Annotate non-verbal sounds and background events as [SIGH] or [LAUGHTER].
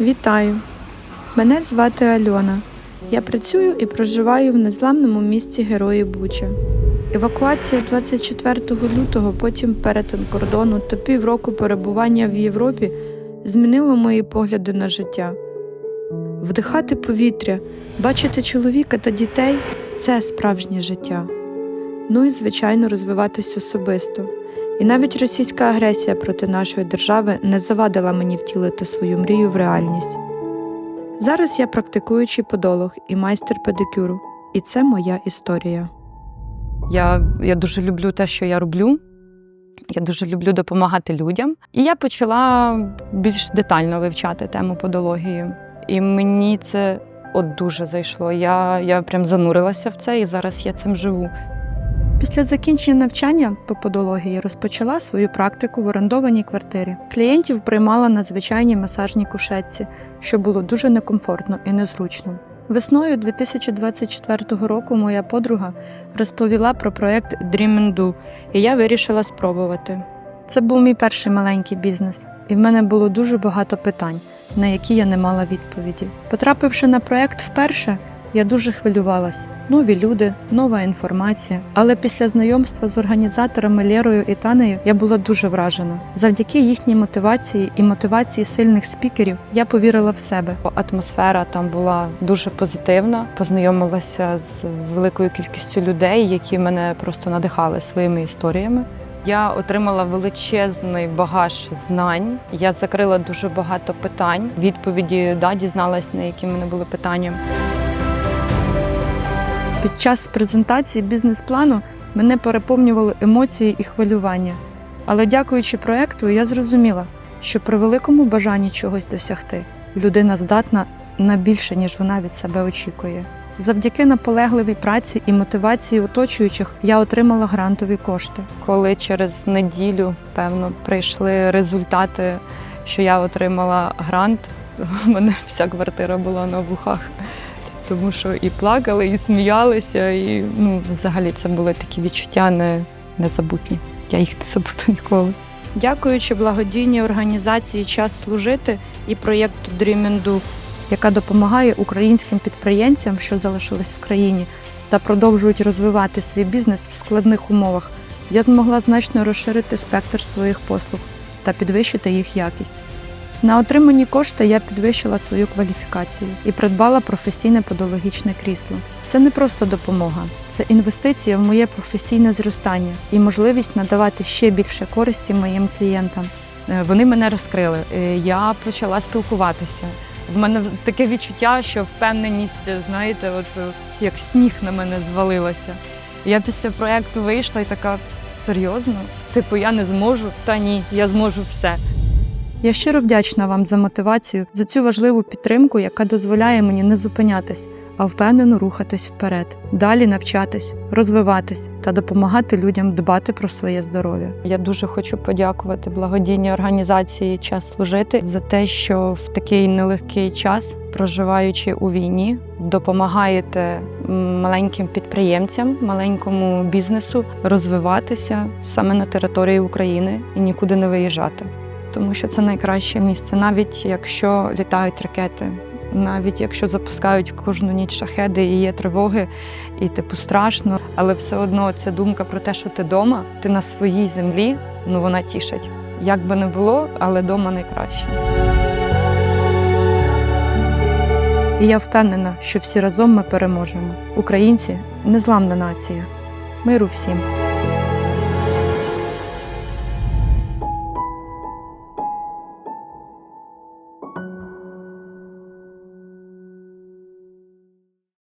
Вітаю! Мене звати Альона. Я працюю і проживаю в незламному місті Герої Буча. Евакуація 24 лютого, потім перетин кордону та півроку перебування в Європі змінило мої погляди на життя. Вдихати повітря, бачити чоловіка та дітей це справжнє життя. Ну і, звичайно, розвиватись особисто. І навіть російська агресія проти нашої держави не завадила мені втілити свою мрію в реальність. Зараз я практикуючий подолог і майстер педикюру, і це моя історія. Я, я дуже люблю те, що я роблю. Я дуже люблю допомагати людям. І я почала більш детально вивчати тему подології. І мені це от дуже зайшло. Я, я прям занурилася в це, і зараз я цим живу. Після закінчення навчання по подології розпочала свою практику в орендованій квартирі. Клієнтів приймала на звичайній масажній кушетці, що було дуже некомфортно і незручно. Весною 2024 року моя подруга розповіла про проект Dream Do, і я вирішила спробувати. Це був мій перший маленький бізнес, і в мене було дуже багато питань, на які я не мала відповіді. Потрапивши на проект вперше, я дуже хвилювалась. Нові люди, нова інформація. Але після знайомства з організаторами Лєрою і Танею я була дуже вражена. Завдяки їхній мотивації і мотивації сильних спікерів я повірила в себе. Атмосфера там була дуже позитивна. Познайомилася з великою кількістю людей, які мене просто надихали своїми історіями. Я отримала величезний багаж знань. Я закрила дуже багато питань. Відповіді да, дізналась, на які мене були питання. Під час презентації бізнес-плану мене переповнювали емоції і хвилювання. Але дякуючи проекту, я зрозуміла, що при великому бажанні чогось досягти людина здатна на більше, ніж вона від себе очікує. Завдяки наполегливій праці і мотивації оточуючих я отримала грантові кошти. Коли через неділю, певно, прийшли результати, що я отримала грант, то [LAUGHS] в мене вся квартира була на вухах. Тому що і плакали, і сміялися, і ну, взагалі це були такі відчуття не, незабутні. Я їх не забуду ніколи. Дякуючи благодійній організації Час служити і проєкту Do, яка допомагає українським підприємцям, що залишились в країні, та продовжують розвивати свій бізнес в складних умовах, я змогла значно розширити спектр своїх послуг та підвищити їх якість. На отримані кошти я підвищила свою кваліфікацію і придбала професійне подологічне крісло. Це не просто допомога, це інвестиція в моє професійне зростання і можливість надавати ще більше користі моїм клієнтам. Е, Вони мене розкрили. Е, Я почала спілкуватися. В мене таке відчуття, що впевненість, знаєте, от е, як сніг на мене звалилася. Я після проєкту вийшла і така серйозно. Типу, я не зможу, та ні, я зможу все. Я щиро вдячна вам за мотивацію, за цю важливу підтримку, яка дозволяє мені не зупинятись, а впевнено рухатись вперед, далі навчатись, розвиватись та допомагати людям дбати про своє здоров'я. Я дуже хочу подякувати благодійній організації Час служити за те, що в такий нелегкий час, проживаючи у війні, допомагаєте маленьким підприємцям, маленькому бізнесу розвиватися саме на території України і нікуди не виїжджати. Тому що це найкраще місце, навіть якщо літають ракети, навіть якщо запускають кожну ніч шахеди і є тривоги, і типу страшно, але все одно ця думка про те, що ти вдома, ти на своїй землі, ну вона тішить. Як би не було, але вдома найкраще. І я впевнена, що всі разом ми переможемо. Українці незламна нація. Миру всім!